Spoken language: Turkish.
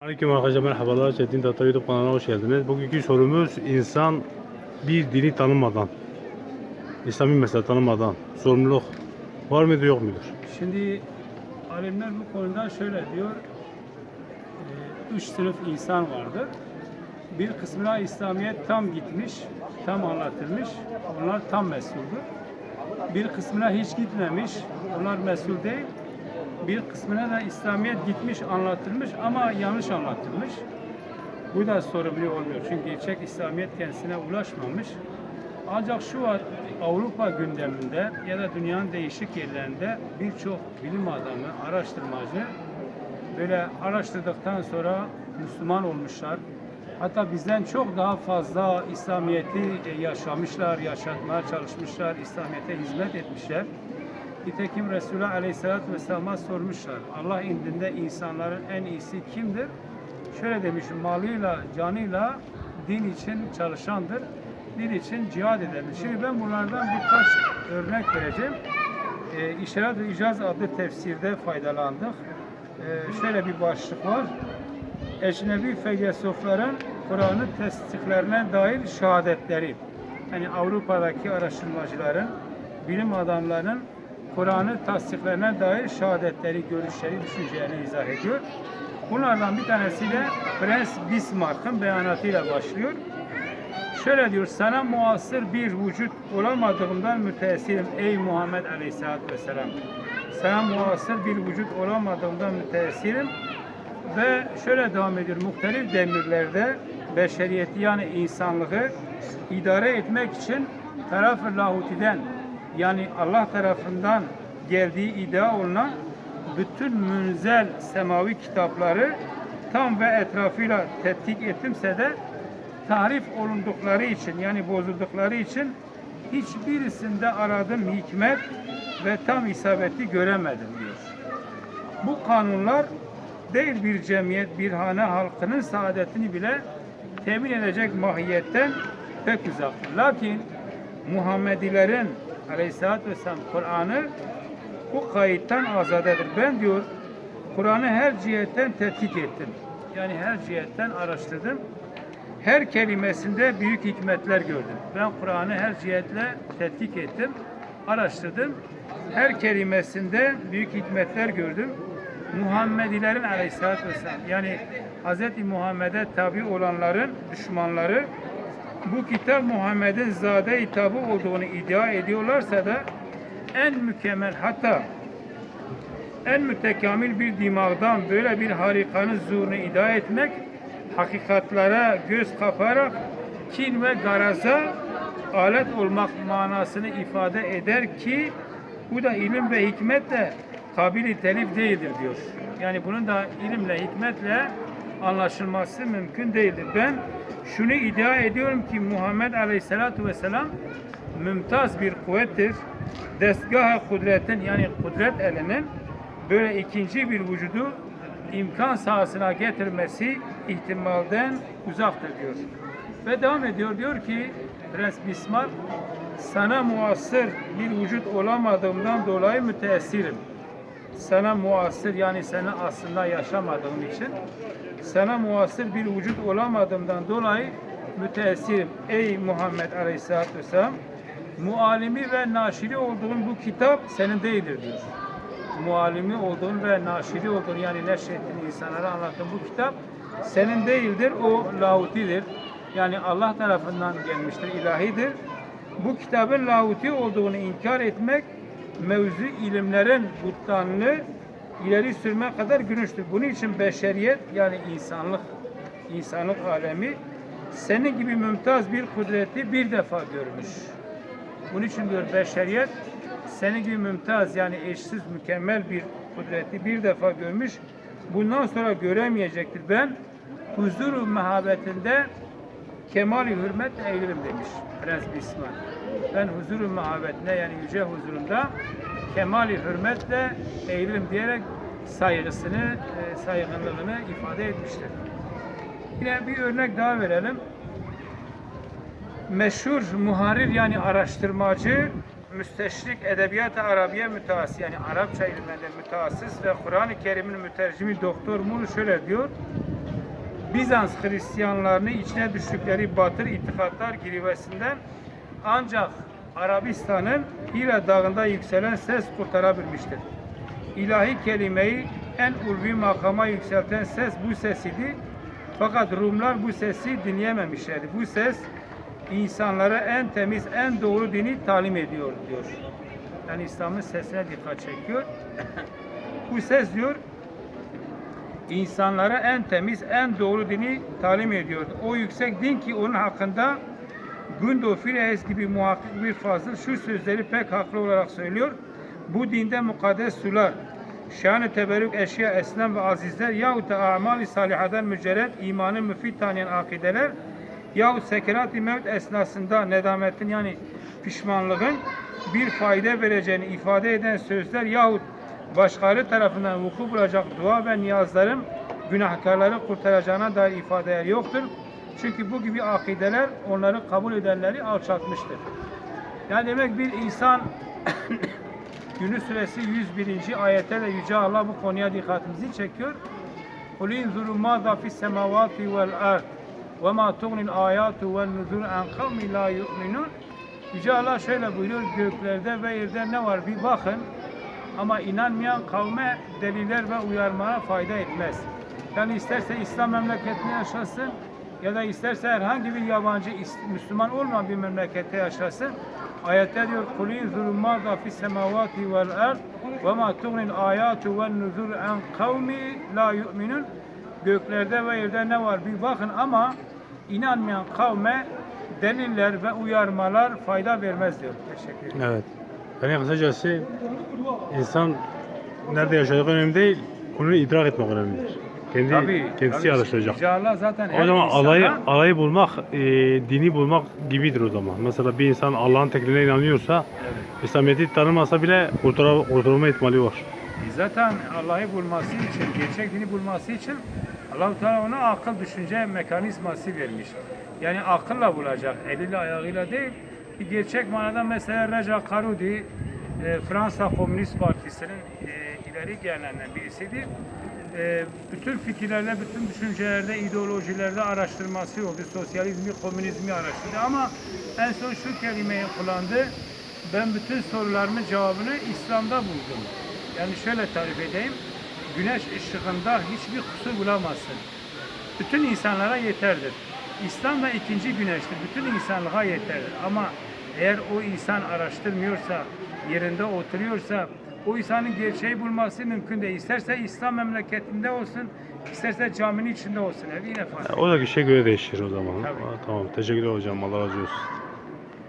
Aleyküm arkadaşlar merhabalar. Çetin Tata YouTube kanalına hoş geldiniz. Bugünkü sorumuz insan bir dini tanımadan, İslami mesela tanımadan sorumluluk var mıdır yok mudur? Şimdi alimler bu konuda şöyle diyor. e, Üç sınıf insan vardır. Bir kısmına İslamiyet tam gitmiş, tam anlatılmış. Onlar tam mesuldür. Bir kısmına hiç gitmemiş. Onlar mesul değil. Bir kısmına da İslamiyet gitmiş, anlatılmış ama yanlış anlatılmış. Bu da sorumlu olmuyor. Çünkü gerçek İslamiyet kendisine ulaşmamış. Ancak şu var Avrupa gündeminde ya da dünyanın değişik yerlerinde birçok bilim adamı, araştırmacı böyle araştırdıktan sonra Müslüman olmuşlar. Hatta bizden çok daha fazla İslamiyet'i yaşamışlar, yaşatmaya çalışmışlar, İslamiyet'e hizmet etmişler. Nitekim Resulullah Aleyhisselatü Vesselam'a sormuşlar. Allah indinde insanların en iyisi kimdir? Şöyle demiş, malıyla, canıyla din için çalışandır. Din için cihad edendir. Şimdi ben bunlardan birkaç örnek vereceğim. E, İşaret ve İcaz adlı tefsirde faydalandık. E, şöyle bir başlık var. Ecnebi felsefelerin Kur'an'ı tasdiklerine dair şehadetleri. Yani Avrupa'daki araştırmacıların, bilim adamlarının Kur'an'ı tasdiklerine dair şehadetleri, görüşleri, düşüncelerini izah ediyor. Bunlardan bir tanesi de Prens Bismarck'ın beyanatıyla başlıyor. Şöyle diyor, sana muasır bir vücut olamadığımdan müteessirim ey Muhammed Aleyhisselatü Vesselam. Sana muasır bir vücut olamadığımdan müteessirim ve şöyle devam ediyor, muhtelif demirlerde beşeriyeti yani insanlığı idare etmek için taraf-ı lahutiden yani Allah tarafından geldiği iddia olunan bütün münzel semavi kitapları tam ve etrafıyla tetkik ettimse de tarif olundukları için yani bozuldukları için hiçbirisinde aradım hikmet ve tam isabeti göremedim diyor. Bu kanunlar değil bir cemiyet, bir hane halkının saadetini bile temin edecek mahiyetten pek uzaktır. Lakin Muhammedilerin Aleyhisselatü Vesselam Kur'an'ı bu kayıttan azadedir. Ben diyor Kur'an'ı her cihetten tetkik ettim. Yani her cihetten araştırdım. Her kelimesinde büyük hikmetler gördüm. Ben Kur'an'ı her cihetle tetkik ettim, araştırdım. Her kelimesinde büyük hikmetler gördüm. Muhammedilerin aleyhissalatü vesselam yani Hz. Muhammed'e tabi olanların düşmanları bu kitap Muhammed'in zade hitabı olduğunu iddia ediyorlarsa da en mükemmel hatta en mütekamil bir dimağdan böyle bir harikanın zuhurunu iddia etmek hakikatlara göz kaparak kin ve garaza alet olmak manasını ifade eder ki bu da ilim ve hikmetle kabili telif değildir diyor. Yani bunun da ilimle, hikmetle anlaşılması mümkün değildir. Ben şunu iddia ediyorum ki Muhammed Aleyhisselatü Vesselam mümtaz bir kuvvettir. Destgah-ı kudretin yani kudret elinin böyle ikinci bir vücudu imkan sahasına getirmesi ihtimalden uzaktır diyor. Ve devam ediyor diyor ki Prens Bismarck sana muasır bir vücut olamadığımdan dolayı müteessirim. Sana muasır yani seni aslında yaşamadığım için sana muasır bir vücut olamadığımdan dolayı müteessirim. Ey Muhammed Aleyhisselatü Vesselam mualimi ve naşiri olduğun bu kitap senin değildir diyor. Mualimi olduğun ve naşiri olduğun yani neşrettiğin insanlara anlattığın bu kitap senin değildir. O lahutidir. Yani Allah tarafından gelmiştir, ilahidir. Bu kitabın lahuti olduğunu inkar etmek mevzu ilimlerin buttanını ileri sürme kadar günüçtür. Bunun için beşeriyet yani insanlık, insanlık alemi senin gibi mümtaz bir kudreti bir defa görmüş. Bunun için diyor beşeriyet senin gibi mümtaz yani eşsiz mükemmel bir kudreti bir defa görmüş. Bundan sonra göremeyecektir. Ben huzuru mehabetinde kemali hürmet eğilirim demiş Prens Bismarck. Ben huzuru mehabetine yani yüce huzurunda kemali hürmetle eğilirim diyerek saygısını, e, saygınlığını ifade etmiştir. Yine bir örnek daha verelim. Meşhur muharir yani araştırmacı, müsteşrik edebiyat-ı Arabiye mütehassıs yani Arapça ilminde mütehassıs ve Kur'an-ı Kerim'in mütercimi Doktor Mur şöyle diyor. Bizans Hristiyanlarını içine düştükleri batır itikatlar girivesinden ancak Arabistan'ın Hira dağında yükselen ses kurtarabilmiştir. İlahi kelimeyi en ulvi makama yükselten ses bu sesiydi. Fakat Rumlar bu sesi dinleyememişlerdi. Bu ses insanlara en temiz, en doğru dini talim ediyor diyor. Yani İslam'ın sesine dikkat çekiyor. bu ses diyor insanlara en temiz, en doğru dini talim ediyordu. O yüksek din ki onun hakkında Gundo Fires gibi muhakkik bir fazıl şu sözleri pek haklı olarak söylüyor. Bu dinde mukaddes sular, şan-ı teberrük eşya, esnem ve azizler yahut da amali salihadan mücerred imanı müfit tanıyan akideler yahut sekerat-i mevt esnasında nedametin yani pişmanlığın bir fayda vereceğini ifade eden sözler yahut başkaları tarafından vuku bulacak dua ve niyazların günahkarları kurtaracağına dair ifadeler yoktur. Çünkü bu gibi akideler onları kabul edenleri alçaltmıştır. Yani demek bir insan Yunus suresi 101. ayette de Yüce Allah bu konuya dikkatimizi çekiyor. قُلْ اِنْظُرُوا مَاذَا فِي السَّمَاوَاتِ وَالْاَرْضِ وَمَا تُغْنِ الْآيَاتُ وَالنُّذُرُ عَنْ قَوْمِ لَا يُؤْمِنُونَ Yüce Allah şöyle buyuruyor, göklerde ve yerde ne var bir bakın. Ama inanmayan kavme deliller ve uyarmaya fayda etmez. Yani isterse İslam memleketinde yaşasın ya da isterse herhangi bir yabancı İs- Müslüman olmayan bir memlekette yaşasın. Ayette diyor kulin zulma da fi semavati vel ard ve ma tugnil ayatu vel nuzur en kavmi la yu'minun göklerde ve yerde ne var bir bakın ama inanmayan kavme deliller ve uyarmalar fayda vermez diyor. Teşekkür ederim. Evet. Yani kısacası insan nerede yaşadığı önemli değil, konuyu idrak etmek önemlidir. Kendi kendisi tabii. araştıracak. Zaten O her zaman insana- alayı, alayı bulmak, e, dini bulmak gibidir o zaman. Mesela bir insan Allah'ın tekliğine inanıyorsa, İslamiyet'i tanımasa bile kurtula, kurtulma ihtimali var. Zaten Allah'ı bulması için, gerçek dini bulması için Allah-u Teala ona akıl düşünce mekanizması vermiş. Yani akılla bulacak, eliyle ayağıyla değil. Bir gerçek manada mesela Reca Karudi, e, Fransa Komünist Partisi'nin e, ileri gelenlerinden birisiydi. E, bütün fikirlerle, bütün düşüncelerde, ideolojilerde araştırması oldu. Sosyalizmi, komünizmi araştırdı ama en son şu kelimeyi kullandı. Ben bütün sorularımın cevabını İslam'da buldum. Yani şöyle tarif edeyim. Güneş ışığında hiçbir kusur bulamazsın. Bütün insanlara yeterdir. İslam da ikinci güneştir. Bütün insanlığa yeterdir. Ama eğer o insan araştırmıyorsa, yerinde oturuyorsa, o insanın gerçeği bulması mümkün değil. İsterse İslam memleketinde olsun, isterse caminin içinde olsun. Evi yine fark O da kişiye göre değişir o zaman. Tabii. Ha, Tamam. Teşekkürler hocam. Allah razı olsun.